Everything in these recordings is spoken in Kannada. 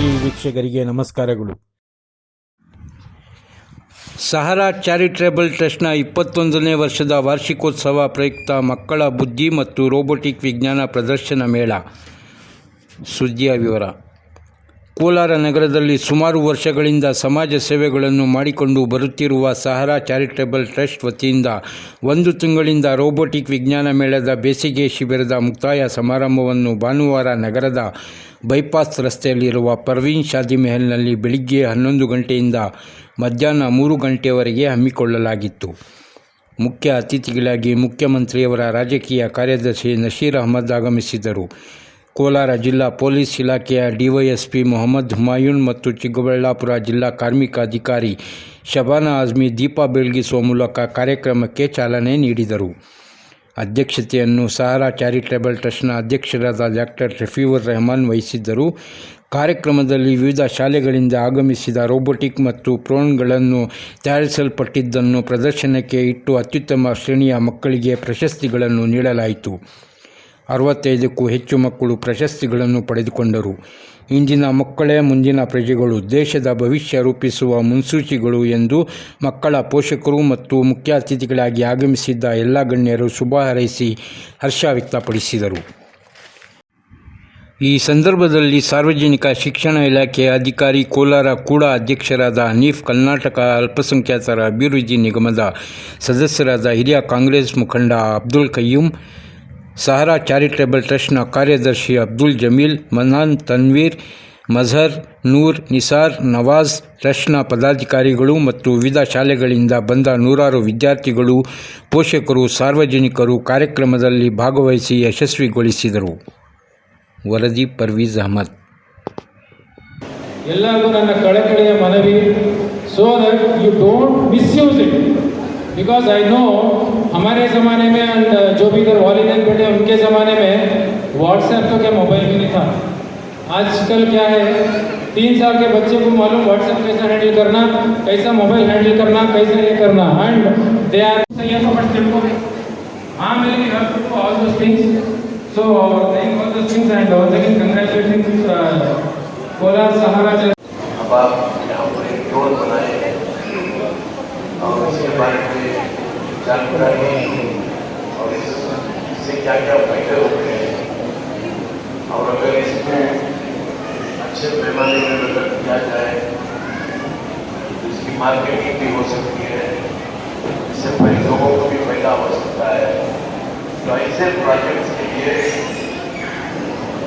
ಟಿವಿ ವೀಕ್ಷಕರಿಗೆ ನಮಸ್ಕಾರಗಳು. ಸಹರಾ ಚಾರಿಟೇಬಲ್ ಟ್ರಸ್ಟ್ನ ಇಪ್ಪತ್ತೊಂದನೇ ವರ್ಷದ ವಾರ್ಷಿಕೋತ್ಸವ ಪ್ರಯುಕ್ತ ಮಕ್ಕಳ ಬುದ್ಧಿ ಮತ್ತು ರೋಬೋಟಿಕ್ ವಿಜ್ಞಾನ ಪ್ರದರ್ಶನ ಮೇಳ. ಸುದ್ದಿಯ ವಿವರ. ಕೋಲಾರ ನಗರದಲ್ಲಿ ಸುಮಾರು ವರ್ಷಗಳಿಂದ ಸಮಾಜ ಸೇವೆಗಳನ್ನು ಮಾಡಿಕೊಂಡು ಬರುತ್ತಿರುವ ಸಹರಾ ಚಾರಿಟೇಬಲ್ ಟ್ರಸ್ಟ್ ವತಿಯಿಂದ ಒಂದು ತಿಂಗಳಿಂದ ರೋಬೋಟಿಕ್ ವಿಜ್ಞಾನ ಮೇಳದ ಬೇಸಿಗೆ ಶಿಬಿರದ ಮುಕ್ತಾಯ ಸಮಾರಂಭವನ್ನು ಭಾನುವಾರ ನಗರದ ಬೈಪಾಸ್ ರಸ್ತೆಯಲ್ಲಿರುವ ಪರ್ವೀನ್ ಶಾದಿ ಮೆಹಲ್ನಲ್ಲಿ ಬೆಳಿಗ್ಗೆ ಹನ್ನೊಂದು ಗಂಟೆಯಿಂದ ಮಧ್ಯಾಹ್ನ ಮೂರು ಗಂಟೆಯವರೆಗೆ ಹಮ್ಮಿಕೊಳ್ಳಲಾಗಿತ್ತು. ಮುಖ್ಯ ಅತಿಥಿಗಳಾಗಿ ಮುಖ್ಯಮಂತ್ರಿಯವರ ರಾಜಕೀಯ ಕಾರ್ಯದರ್ಶಿ ನಶೀರ್ ಅಹಮದ್ ಆಗಮಿಸಿದ್ದರು. ಕೋಲಾರ ಜಿಲ್ಲಾ ಪೊಲೀಸ್ ಇಲಾಖೆಯ ಡಿವೈಎಸ್ಪಿ ಮೊಹಮ್ಮದ್ ಹುಮಾಯೂನ್ ಮತ್ತು ಚಿಕ್ಕಬಳ್ಳಾಪುರ ಜಿಲ್ಲಾ ಕಾರ್ಮಿಕ ಅಧಿಕಾರಿ ಶಬಾನಾ ಆಜ್ಮಿ ದೀಪ ಬೆಳಗಿಸುವ ಮೂಲಕ ಕಾರ್ಯಕ್ರಮಕ್ಕೆ ಚಾಲನೆ ನೀಡಿದರು. ಅಧ್ಯಕ್ಷತೆಯನ್ನು ಸಹಾರಾ ಚಾರಿಟೇಬಲ್ ಟ್ರಸ್ಟ್ನ ಅಧ್ಯಕ್ಷರಾದ ಡಾಕ್ಟರ್ ರಫೀವರ್ ರೆಹಮಾನ್ ವಹಿಸಿದ್ದರು. ಕಾರ್ಯಕ್ರಮದಲ್ಲಿ ವಿವಿಧ ಶಾಲೆಗಳಿಂದ ಆಗಮಿಸಿದ ರೋಬೋಟಿಕ್ ಮತ್ತು ಪ್ರೋನ್ಗಳನ್ನು ತಯಾರಿಸಲ್ಪಟ್ಟಿದ್ದನ್ನು ಪ್ರದರ್ಶನಕ್ಕೆ ಇಟ್ಟು ಅತ್ಯುತ್ತಮ ಶ್ರೇಣಿಯ ಮಕ್ಕಳಿಗೆ ಪ್ರಶಸ್ತಿಗಳನ್ನು ನೀಡಲಾಯಿತು. ಅರವತ್ತೈದಕ್ಕೂ ಹೆಚ್ಚು ಮಕ್ಕಳು ಪ್ರಶಸ್ತಿಗಳನ್ನು ಪಡೆದುಕೊಂಡರು. ಇಂದಿನ ಮಕ್ಕಳೇ ಮುಂದಿನ ಪ್ರಜೆಗಳು. ದೇಶದ ಭವಿಷ್ಯ ರೂಪಿಸುವ ಮುನ್ಸೂಚಿಗಳು ಎಂದು ಮಕ್ಕಳ ಪೋಷಕರು ಮತ್ತು ಮುಖ್ಯ ಅತಿಥಿಗಳಾಗಿ ಆಗಮಿಸಿದ್ದ ಎಲ್ಲ ಗಣ್ಯರು ಶುಭ ಹಾರೈಸಿ ಹರ್ಷ ವ್ಯಕ್ತಪಡಿಸಿದರು. ಈ ಸಂದರ್ಭದಲ್ಲಿ ಸಾರ್ವಜನಿಕ ಶಿಕ್ಷಣ ಇಲಾಖೆಯ ಅಧಿಕಾರಿ ಕೋಲಾರ ಕೂಡ ಅಧ್ಯಕ್ಷರಾದ ಹನೀಫ್ ಕರ್ನಾಟಕ ಅಲ್ಪಸಂಖ್ಯಾತರ ಅಭಿವೃದ್ಧಿ ನಿಗಮದ ಸದಸ್ಯರಾದ ಹಿರಿಯ ಕಾಂಗ್ರೆಸ್ ಮುಖಂಡ ಅಬ್ದುಲ್ ಕಯ್ಯೂಮ್ ಸಹರಾ ಚಾರಿಟೇಬಲ್ ಟ್ರಸ್ಟ್ನ ಕಾರ್ಯದರ್ಶಿ ಅಬ್ದುಲ್ ಜಮೀಲ್, ಮನಾನ್ ತನ್ವೀರ್, ಮಝರ್, ನೂರ್, ನಿಸಾರ್, ನವಾಜ್ ಟ್ರಸ್ಟ್ನ ಪದಾಧಿಕಾರಿಗಳು ಮತ್ತು ವಿವಿಧ ಶಾಲೆಗಳಿಂದ ಬಂದ ನೂರಾರು ವಿದ್ಯಾರ್ಥಿಗಳು, ಪೋಷಕರು, ಸಾರ್ವಜನಿಕರು ಕಾರ್ಯಕ್ರಮದಲ್ಲಿ ಭಾಗವಹಿಸಿ ಯಶಸ್ವಿಗೊಳಿಸಿದರು. ವರದಿ ಪರ್ವೀಜ್ ಅಹಮದ್. ಎಲ್ಲರಿಗೂ ನನ್ನ ಕಳಕಳಿಯ ಮನವಿ. So that you don't misuse it because I know हमारे ज़माने में एंड जो भी इधर वालिदैन बैठे उनके ज़माने में व्हाट्सएप तो क्या मोबाइल भी नहीं था। आजकल क्या है तीन साल के बच्चे को मालूम व्हाट्सएप कैसा हैंडल करना कैसा मोबाइल हैंडल करना कैसा ये करना। एंड दे आर हाँ मेरे all those things so doing all those things and uh, Kolar Sahara अब आप यहाँ पर एक बनाए हैं। और इसके बारे में जानकारी और इससे क्या क्या फ़ायदे होते हैं और अगर इसको अच्छे पैमाने में अगर किया जाए तो इसकी मार्केटिंग भी हो सकती है इससे कई लोगों को भी फ़ायदा हो सकता है तो ऐसे प्रोजेक्ट्स के लिए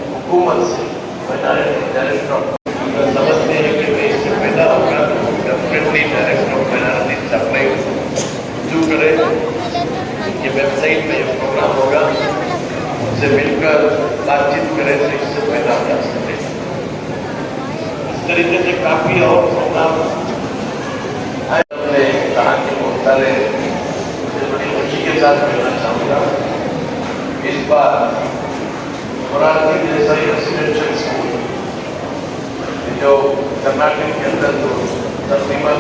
हुकूमत से डायरेक्ट डायरेक्ट अगर समझते हैं कि देश से पैदा होगा तो definitely director of finance supply जो करे ये वेबसाइट पे ये प्रोग्राम होगा उससे मिलकर तरीके से काफ़ी और प्रोग्राम कहा कि बहुत मुझे बड़ी खुशी के साथ मिलना चाहूँगा इस बार मोरारजी देसाई रेसिडेंशियल स्कूल जो कर्नाटक के अंदर जो तकरीबन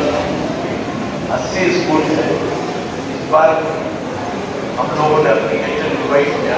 अस्सी स्कूल है इस बार हम लोगों ने एप्लीकेशन डिवाइड किया।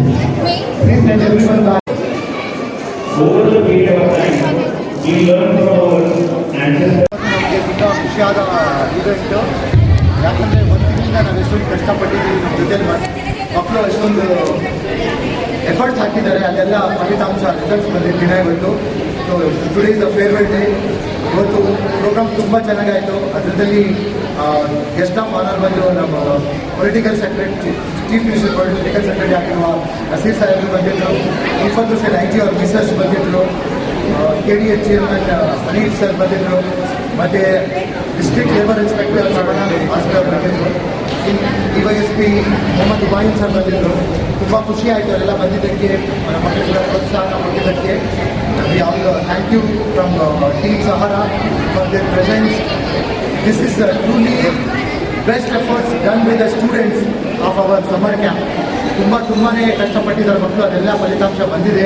Please send everyone back. Over the period of time, we learn from our ancestors. ಖುಷಿಯಾದ ಇವೆಂಟು ಯಾಕಂದರೆ ಒಂದು ತಿಂಗಳಿಂದ ನಾವು ಎಷ್ಟೊಂದು ಕಷ್ಟಪಟ್ಟಿದ್ದೀವಿ ನಮ್ಮ ಜೊತೆಲಿ ಮಕ್ಕಳು ಎಷ್ಟೊಂದು ಎಫರ್ಟ್ಸ್ ಹಾಕಿದ್ದಾರೆ ಅದೆಲ್ಲ ಫಲಿತಾಂಶ ರಿಸಲ್ಟ್ಸ್ ಬಂದಿದ್ದ ದಿನ ಇವತ್ತು so today is a farewell day ಇವತ್ತು ಪ್ರೋಗ್ರಾಮ್ ತುಂಬ ಚೆನ್ನಾಗಾಯಿತು ಅದರಲ್ಲಿ ಗೆಸ್ಟ್ ಆಫ್ ಆನರ್ ಬಂದು ನಮ್ಮ political secretary chief minister political secretary ಆಗಿರುವ ನಸೀರ್ ಸಾಹೇಬರು ಬಂದಿದ್ದರು ಇಪ್ಪತ್ತು ಸರ್ ಐ ಜಿ ಅವ್ರ ಮಿಸಸ್ ಬಂದಿದ್ದರು K D H chairman Haneef sir ಬಂದಿದ್ದರು ಮತ್ತು ಡಿಸ್ಟ್ರಿಕ್ಟ್ ಲೇಬರ್ ಇನ್ಸ್ಪೆಕ್ಟರ್ ಹಾಸ್ಪಿಟಲ್ ಬಂದಿದ್ದರು D Y S P Mohammed Ibrahim sir ಬಂದಿದ್ದರು ತುಂಬ ಖುಷಿ ಆಯಿತು ಅವರೆಲ್ಲ ಬಂದಿದ್ದಕ್ಕೆ మన ಮಕ್ಕಳಿಗೆ ಪ್ರೋತ್ಸಾಹ ಕೊಟ್ಟಿದ್ದಕ್ಕೆ we all thank you from team Sahara for their presence this is truly best efforts done we the students of our summer camp ತುಂಬ ತುಂಬಾ ಕಷ್ಟಪಟ್ಟಿದ್ದಾರೆ ಮಕ್ಕಳು, ಅದೆಲ್ಲ ಫಲಿತಾಂಶ ಬಂದಿದೆ.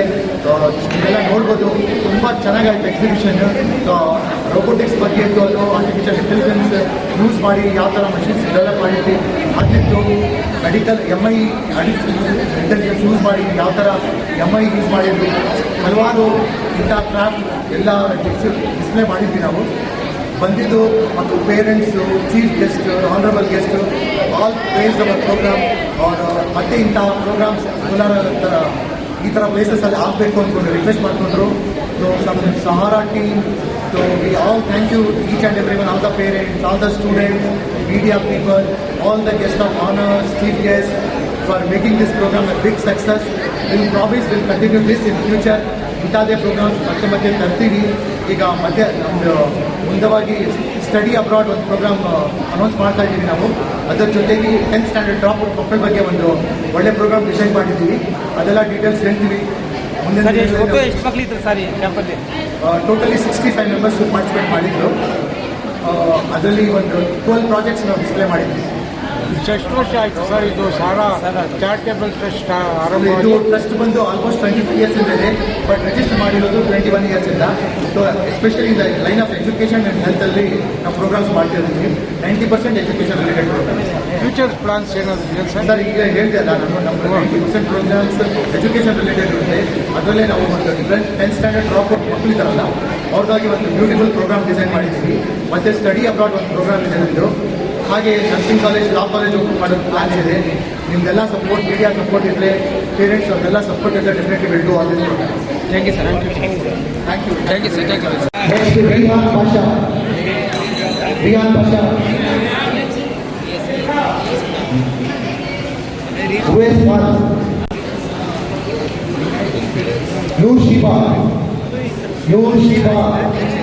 ಇದೆಲ್ಲ ನೋಡ್ಬೋದು, ತುಂಬ ಚೆನ್ನಾಗಾಯ್ತು ಎಕ್ಸಿಬಿಷನ್ ರೋಬೋಟಿಕ್ಸ್ ಬಗ್ಗೆ ಇತ್ತು ಅದು ಆರ್ಟಿಫಿಷಿಯಲ್ ಇಂಟೆಲಿಜೆನ್ಸ್ ಯೂಸ್ ಮಾಡಿ ಯಾವ ಥರ ಮಷಿನ್ಸ್ ಡೆವಲಪ್ ಮಾಡಿದ್ವಿ. ಅದಿತ್ತು medical M I artificial intelligence use ಮಾಡಿ ಯಾವ ಥರ ಎಂ ಐ ಯೂಸ್ ಮಾಡಿದ್ವಿ. ಹಲವಾರು ಇಂಥ ಕ್ರಾಫ್ಟ್ ಎಲ್ಲ ಡಿಸ್ಪ್ಲೇ ಮಾಡಿದ್ವಿ ನಾವು. ಬಂದಿದ್ದು ಮತ್ತು parents chief guest honourable guest all place our programme ಅವರು ಮತ್ತೆ ಇಂಥ ಪ್ರೋಗ್ರಾಮ್ಸ್ ಕೋಲಾರ ಈ ಥರ ಪ್ಲೇಸಸಲ್ಲಿ ಆಗಬೇಕು ಅಂದ್ಕೊಂಡು ರಿಕ್ವೆಸ್ಟ್ ಮಾಡಿಕೊಂಡ್ರು. So some Sahara team so we all thank you each and every one all the parents all the students media people all the guest of honours chief guest for making this programme a big success will promise will continue this in future ಇಂಥದ್ದೇ ಪ್ರೋಗ್ರಾಮ್ಸ್ ಮತ್ತೆ ಮತ್ತೆ ತರ್ತೀವಿ. ಈಗ ಮತ್ತೆ ನಮ್ಮದು ಮುಂದವಾಗಿ ಸ್ಟಡಿ ಅಬ್ರಾಡ್ ಒಂದು ಪ್ರೋಗ್ರಾಮ್ ಅನೌನ್ಸ್ ಮಾಡ್ತಾ ಇದ್ದೀವಿ ನಾವು. ಅದರ ಜೊತೆಗೆ ಟೆಂತ್ ಸ್ಟ್ಯಾಂಡರ್ಡ್ ಡ್ರಾಪ್ ಔಟ್ ಮಕ್ಕಳ ಬಗ್ಗೆ ಒಂದು ಒಳ್ಳೆ ಪ್ರೋಗ್ರಾಮ್ ಡಿಸೈನ್ ಮಾಡಿದ್ದೀವಿ. ಅದೆಲ್ಲ ಡೀಟೇಲ್ಸ್ ಹೇಳ್ತೀವಿ. Totally sixty five members participate ಮಾಡಿದ್ರು. ಅದರಲ್ಲಿ ಒಂದು ಟ್ವೆಲ್ ಪ್ರಾಜೆಕ್ಟ್ಸ್ ನಾವು ಡಿಸ್ಪ್ಲೇ ಮಾಡಿದ್ವಿ ಎಷ್ಟು ವರ್ಷ ಆಯ್ತು ಸರ್ ಇದು ಸಾರಾ ಚಾರಿಟೇಬಲ್ ಟ್ರಸ್ಟ್ ಆರಂಭ ಇದು ಟ್ರಸ್ಟ್ ಬಂದು ಆಲ್ಮೋಸ್ಟ್ ಟ್ವೆಂಟಿ ಫೈವ್ ಇಯರ್ಸ್ ಇಂದ ಬಟ್ ರಿಜಿಸ್ಟರ್ ಮಾಡಿರೋದು ಟ್ವೆಂಟಿ ಒನ್ ಇಯರ್ಸ್ ಇಂದ so especially line of education and ಹೆಲ್ತಲ್ಲಿ ನಾವು ಪ್ರೋಗ್ರಾಮ್ಸ್ ಮಾಡ್ತಿರ್ತೀವಿ. Ninety percent education related programmes future plans ಏನಾದ್ರು ಇದೆ ಸರ್? ಸರ್ ಈಗ ಹೇಳಿದೆ ಅಲ್ಲ ನಾನು ನಮ್ಮ ninety percent programmes education related ಇರುತ್ತೆ ಅದರಲ್ಲೇ ನಾವು ಒಂದು ಟೆಂತ್ ಸ್ಟ್ಯಾಂಡರ್ಡ್ ಡ್ರಾಪ್ ಔಟ್ ಮಕ್ಕಳಿದ್ದಾರಲ್ಲ ಅವ್ರಿಗಾಗಿ ಒಂದು ಬ್ಯೂಟಿಫುಲ್ ಪ್ರೋಗ್ರಾಮ್ ಡಿಸೈನ್ ಮಾಡಿದ್ದೀವಿ. ಮತ್ತು ಸ್ಟಡಿ ಅಬ್ರಾಡ್ ಒಂದು ಪ್ರೋಗ್ರಾಮ್ ಇದೆ ನಮ್ಮದು ಹಾಗೆ nursing college law college open ಮಾಡೋದು ಪ್ಲಾನ್ ಇದೆ ನಿಮ್ದೆಲ್ಲ ಸಪೋರ್ಟ್ ಮೀಡಿಯಾ ಸಪೋರ್ಟ್ ಇದ್ದರೆ ಪೇರೆಂಟ್ಸ್ ಅವ್ರನ್ನೆಲ್ಲ ಸಪೋರ್ಟ್ ಇದ್ದರೆ definitely will do all this program thank you sir thank you thank you sir thank you Next, Rihan Pasha. Rihan Pasha. Who is one? Noor Shiba.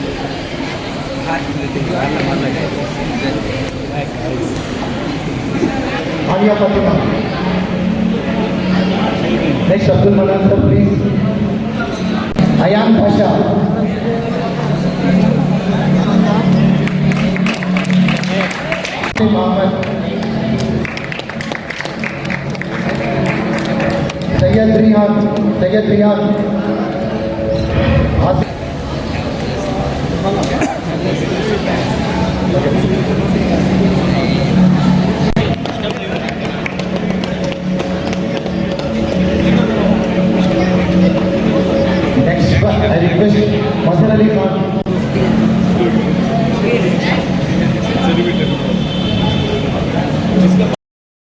Anya Fatima. Next, Abdul Manan sir, please. Ayan Pasha. Muhammad. Sayyid Rihan. Sayyid